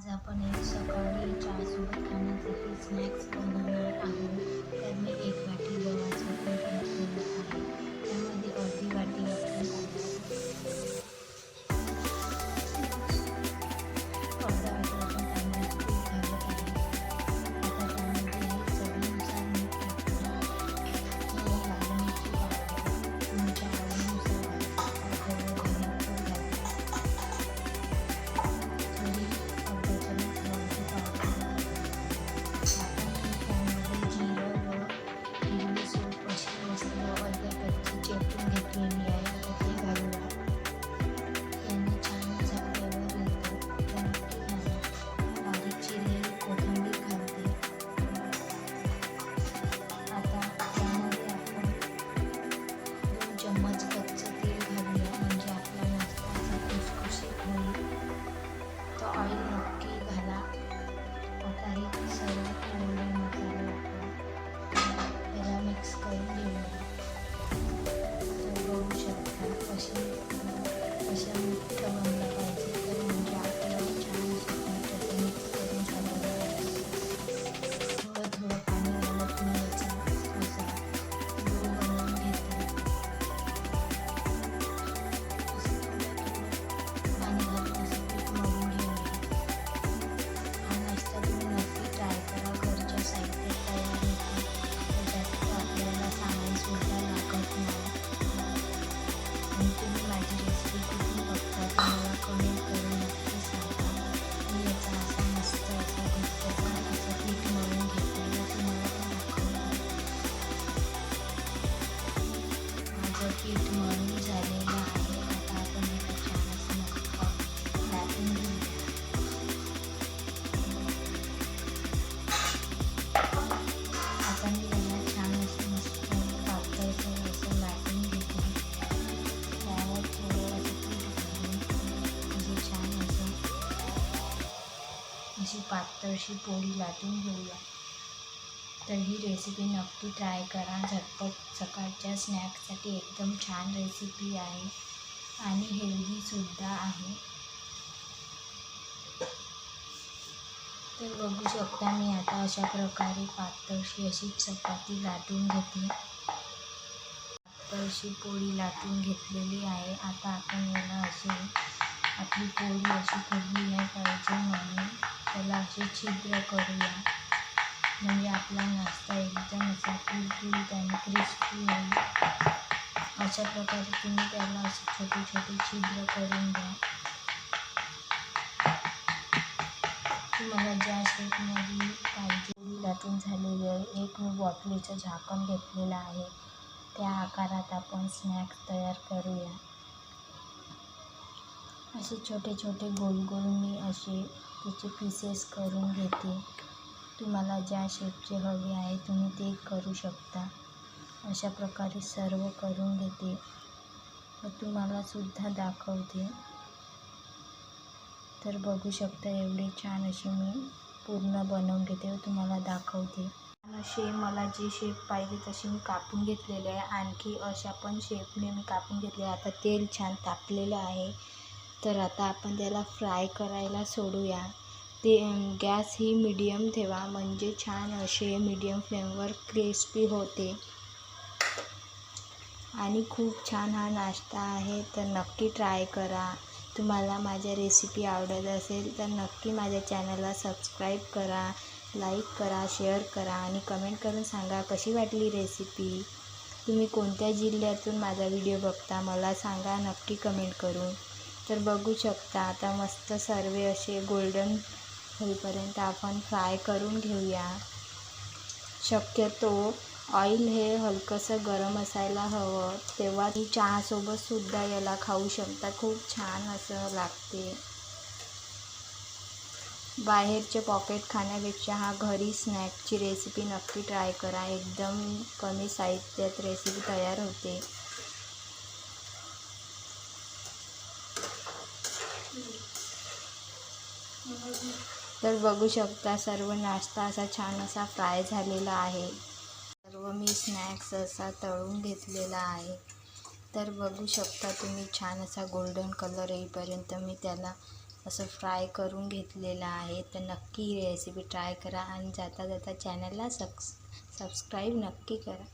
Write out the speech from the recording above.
आज आपण एक सकाळी चहासोबत खाण्यासाठी स्नॅक्स बनवणार आहोत. तर मी एक वाटी गव्हाचं पीठ घेतलेलं आहे. त्यामध्ये अर्धी वाटी अशी पातळशी पोळी लाटून घेऊया. तर ही रेसिपी नक्की ट्राय करा. झटपट सकाळच्या स्नॅक्ससाठी एकदम छान रेसिपी आहे आणि हेल्दीसुद्धा आहे. तर बघू शकता मी आता अशा प्रकारे पातळशी अशी चपाती लाटून घेतली पातळशी पोळी लाटून घेतलेली आहे. आता आपण याला अशी आपली पोळी अशी फुगली नाही पाहिजे म्हणून त्याला असे छिद्र करूया. म्हणजे आपला नाश्ता एकदम असा कुरकुरीत आणि क्रिस्पी होईल. अशा प्रकारे तुम्ही त्याला असे छोटे छोटे छिद्र करून द्या. तुम्हाला ज्या शेपमध्ये पाहिजे लाटून झालेली आहे. एक मी बॉटलीचं झाकण घेतलेलं आहे. त्या आकारात आपण स्नॅक्स तयार करूया. असे छोटे छोटे गोल गोल मी असे त्याचे पीसेस करून घेते. तुम्हाला ज्या शेपचे हवे आहे तुम्ही ते करू शकता. अशा प्रकारे सर्व करून घेते. व तुम्हाला सुद्धा दाखवते. तर बघू शकता एवढे छान असे मी पूर्ण बनवून घेते व तुम्हाला दाखवते. असे मला जे शेप पाहिजे तशी मी कापून घेतलेले आहे. आणखी अशा पण शेपने मी कापून घेतले आता तेल छान तापलेलं आहे. तर आता आपण त्याला फ्राय करायला सोडूया. ते गॅस ही मीडियम ठेवा म्हणजे छान असे मीडियम फ्लेमवर क्रिस्पी होते. आणि खूप छान हा नाश्ता आहे तर नक्की ट्राय करा. तुम्हाला माझ्या रेसिपी आवडत असेल तर नक्की माझ्या चॅनलला सबस्क्राईब करा लाईक करा शेअर करा आणि कमेंट करून सांगा कशी वाटली रेसिपी. तुम्ही कोणत्या जिल्ह्यातून माझा व्हिडिओ बघता मला सांगा नक्की कमेंट करून. तर बघू शकता आता मस्त सर्व असे गोल्डन होईपर्यंत आपण फ्राय करून घेऊया. शक्यतो ऑइल हे हलकंसं गरम असायला हवं तेव्हा ती चहासोबतसुद्धा याला खाऊ शकता. खूप छान असं लागते. बाहेरचे पॉकेट खाण्यापेक्षा हा घरी स्नॅकची रेसिपी नक्की ट्राय करा. एकदम कमी साहित्यात रेसिपी तयार होते. तर बघू शकता सर्व नाश्ता असा छान असा फ्राय झालेला आहे. सर्व मी स्नॅक्स असा तळून घेतलेला आहे. तर बघू शकता तुम्ही छान असा गोल्डन कलर येईपर्यंत मी त्याला असं फ्राय करून घेतलेलं आहे. तर नक्की ही रेसिपी ट्राय करा आणि जाता जाता चॅनलला सक्स सबस्क्राईब नक्की करा.